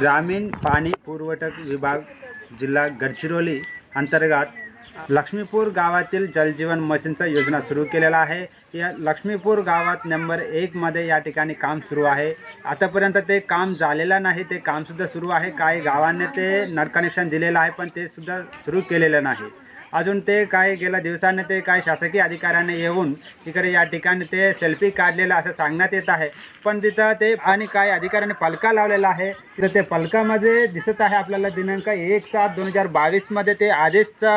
ग्रामीण पाणी पुरवठा विभाग जिल्हा गडचिरोली अंतर्गत लक्ष्मीपूर गावातील जलजीवन मशीनचा योजना सुरू केलेला आहे. या लक्ष्मीपूर गावात नंबर एकमध्ये या ठिकाणी काम सुरू आहे. आतापर्यंत ते काम झालेलं नाही ते कामसुद्धा सुरू आहे. काही गावांनी ते नळ कनेक्शन दिलेलं आहे पण ते सुद्धा सुरू केलेलं नाही. अजून ते काय गेल्या दिवसाने ते काय शासकीय अधिकाऱ्याने येऊन तिकडे या ठिकाणी ते सेल्फी काढलेलं असं सांगण्यात येत आहे. पण तिथं ते आणि काय अधिकाऱ्याने पलका लावलेला आहे. तिथं ते पलकामध्ये दिसत आहे आपल्याला दिनांक एक सात दोन हजार बावीसमध्ये ते आदेशचा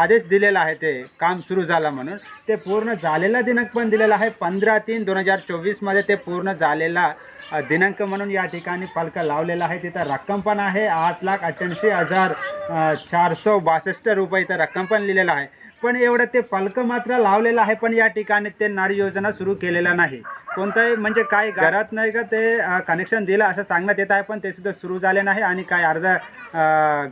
आदेश दिलेला आहे ते काम सुरू झालं म्हणून. ते पूर्ण झालेला दिनांक पण दिलेला आहे. पंधरा तीन दोन हजार चोवीसमध्ये ते पूर्ण झालेला दिनांक म्हणून या ठिकाणी फलक लावलेला आहे. तिथं रक्कम पण आहे. आठ लाख अठ्ठ्याऐंशी हजार चारशे बासष्ट रुपये इथं रक्कम पण लिहिलेला आहे. पण एवढं ते फलक मात्र लावलेलं आहे पण या ठिकाणी ते नळ योजना सुरू केलेलं नाही. कोणताही म्हणजे काय घरात नाही का ते कनेक्शन दिलं असं सांगण्यात येत आहे पण ते सुद्धा सुरू झाले नाही आणि काय अर्धा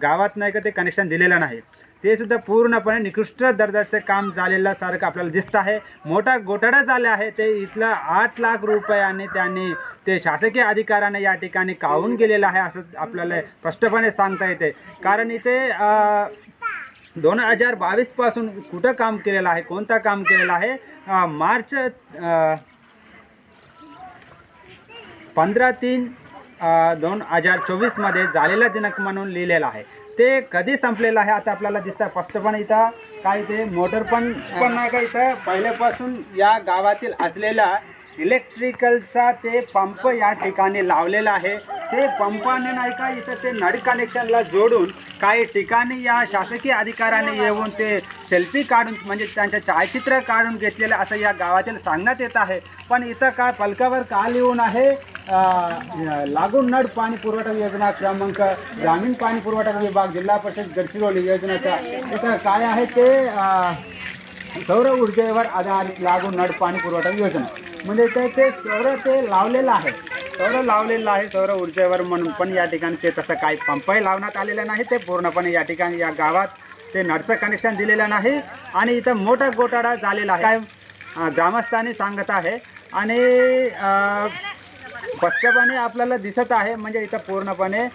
गावात नाही का ते कनेक्शन दिलेलं नाही. ते सुद्धा पूर्णपणे निकृष्ट दर्जाचं काम झालेलं सारखं आपल्याला दिसत आहे. मोठा घोटाळा झाला आहे ते इथलं आठ लाख रुपयाने त्यांनी ते शासकीय अधिकाऱ्याने या ठिकाणी कावून गेलेलं आहे असं आपल्याला स्पष्टपणे सांगता येते. कारण इथे दोन हजार बावीसपासून कुठं काम केलेलं आहे? कोणता काम केलेलं आहे? मार्च पंधरा तीन दोन हजार चोवीसमध्ये झालेला दिनांक म्हणून लिहिलेला आहे. ते कधी संपलेलं आहे आता आपल्याला दिसतं फक्त पण इथं काय ते मोटर पण पण नाही का इथं? पहिल्यापासून या गावातील असलेला इलेक्ट्रिकलचा ते पंप या ठिकाणी लावलेला आहे. ते पंपाने नाही का इथं ते नळ कनेक्शनला जोडून काही ठिकाणी या शासकीय अधिकाऱ्याने येऊन ते सेल्फी काढून म्हणजे त्यांच्या छायाचित्र काढून घेतलेलं असं या गावातील सांगण्यात येत आहे. पण इथं काय फलकावर का लिहून आहे? लागून नळ पाणी पुरवठा योजना क्रमांक ग्रामीण पाणी पुरवठा विभाग जिल्हा परिषद गडचिरोली योजनेचा. इथं काय आहे ते सौर ऊर्जेवर आधारित लागू नळ पाणी पुरवठा योजना. म्हणजे ते ते सौर ते लावलेलं आहे. सौर लावलेलं आहे सौर ऊर्जेवर म्हणून पण या ठिकाणी ते तसं काही पंपही लावण्यात आलेलं नाही. ते पूर्णपणे या ठिकाणी या गावात ते नळचं कनेक्शन दिलेलं नाही आणि इथं मोठा घोटाळा झालेला आहे. ग्रामस्थांनी सांगत आहे आणि स्पष्टपणे आपल्याला दिसत आहे. म्हणजे इथं पूर्णपणे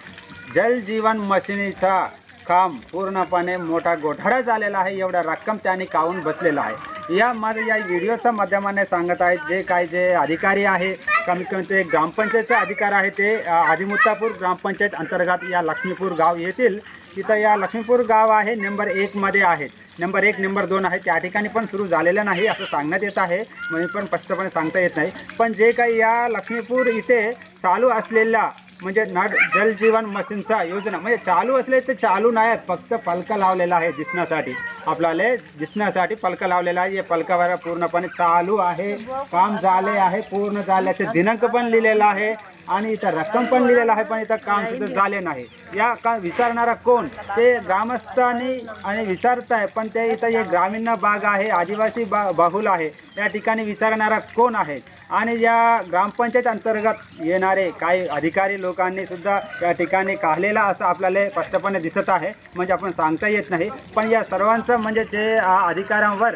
जल जीवन मशिनीचा काम पूर्णपणे मोठा घोटाळा झालेला आहे. एवढा रक्कम त्यांनी काऊन बसलेला आहे? या या व्हिडिओच्या माध्यमाने सांगत आहेत जे काय जे अधिकारी आहे कमीत कमी ते ग्रामपंचायतचे अधिकार आहे ते आदिमुत्तापूर ग्रामपंचायत अंतर्गत या लक्ष्मीपूर गाव येथील. तिथं या लक्ष्मीपूर गाव आहे नंबर एकमध्ये आहे. नंबर एक नंबर दोन आहे त्या ठिकाणी पण सुरू झालेलं नाही असं सांगण्यात येत आहे. म्हणजे पण स्पष्टपणे सांगता येत नाही. पण जे काही या लक्ष्मीपूर इथे चालू असलेल्या म्हणजे नळ जलजीवन मशीनचा योजना म्हणजे चालू असले तर चालू नाही फक्त पलक लावलेला आहे दिसण्यासाठी. आपल्याला दिसण्यासाठी पलक लावलेला आहे. या फलकावर पूर्णपणे चालू आहे. काम झाले आहे पूर्ण झाल्याचे दिनांक पण लिहिलेला आहे. आणि इथं रक्कम पण लिहिलेलं आहे पण इथं काम सुद्धा झाले नाही. या का विचारणारा कोण? ते ग्रामस्थांनी आणि विचारत आहे पण ते इथं हे ग्रामीण भाग आहे आदिवासी बा बाहुल आहे. या ठिकाणी विचारणारा कोण आहे? आणि या ग्रामपंचायत अंतर्गत येणारे काही अधिकारी लोकांनी सुद्धा या ठिकाणी काढलेला असं आपल्याला स्पष्टपणे दिसत आहे. म्हणजे आपण सांगता येत नाही. पण या सर्वांचं म्हणजे ते अधिकाऱ्यांवर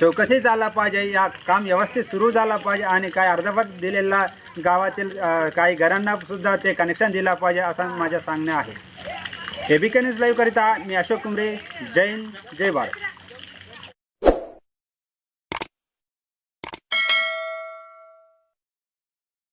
चौकशी झाला पाहिजे या काम व्यवस्थित सुरू झाला पाहिजे आणि काय अर्धवट दिलेला गावातील काही घरांना सुद्धा ते कनेक्शन दिला पाहिजे असं माझं सांगणं आहे एबीके न्यूज लाईव्हकरिता मी अशोक कुमरे जैन जय भारत.